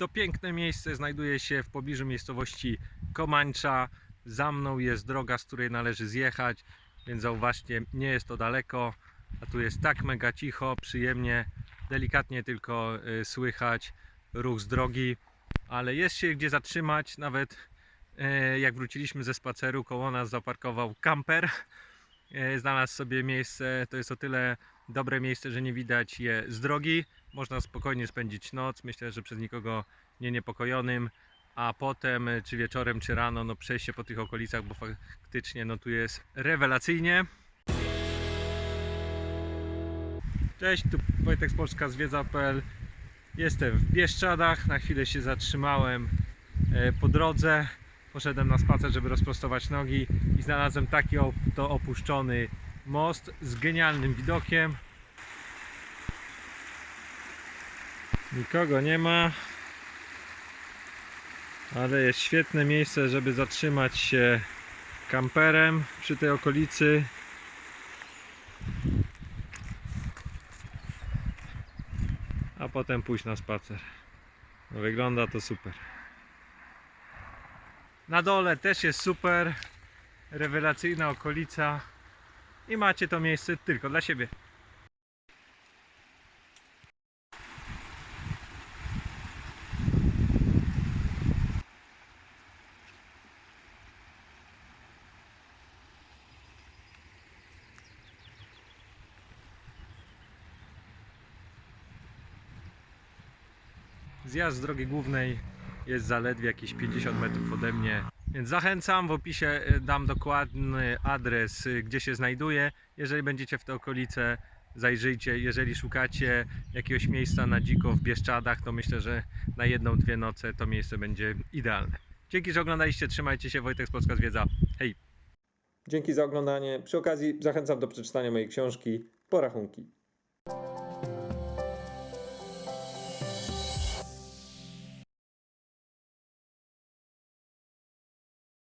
To piękne miejsce znajduje się w pobliżu miejscowości Komańcza. Za mną jest droga, z której należy zjechać, więc zauważcie, nie jest to daleko. A tu jest tak mega cicho, przyjemnie, delikatnie tylko y, słychać ruch z drogi, ale jest się gdzie zatrzymać. Nawet e, jak wróciliśmy ze spaceru, koło nas zaparkował kamper. E, Znalazł sobie miejsce, to jest o tyle dobre miejsce, że nie widać je z drogi. Można spokojnie spędzić noc, myślę, że przez nikogo nie niepokojonym, a potem e, czy wieczorem, czy rano, no przejście po tych okolicach, bo faktycznie no tu jest rewelacyjnie. Cześć, tu Wojtek z Polska Zwiedza.pl Jestem w Bieszczadach, na chwilę się zatrzymałem e, po drodze. Poszedłem na spacer, żeby rozprostować nogi i znalazłem taki oto opuszczony most z genialnym widokiem. Nikogo nie ma, ale jest świetne miejsce, żeby zatrzymać się kamperem przy tej okolicy. A potem pójść na spacer. No wygląda to super. Na dole też jest super, rewelacyjna okolica i macie to miejsce tylko dla siebie. Zjazd z drogi głównej jest zaledwie jakieś 50 metrów ode mnie. Więc zachęcam, w opisie e, dam dokładny adres, y, gdzie się znajduje. Jeżeli będziecie w te okolice, zajrzyjcie. Jeżeli szukacie jakiegoś miejsca na dziko w Bieszczadach, to myślę, że na jedną, dwie noce to miejsce będzie idealne. Dzięki, że oglądaliście. Trzymajcie się. Wojtek z Polska Zwiedza. Hej! Dzięki za oglądanie. Przy okazji zachęcam do przeczytania mojej książki Porachunki.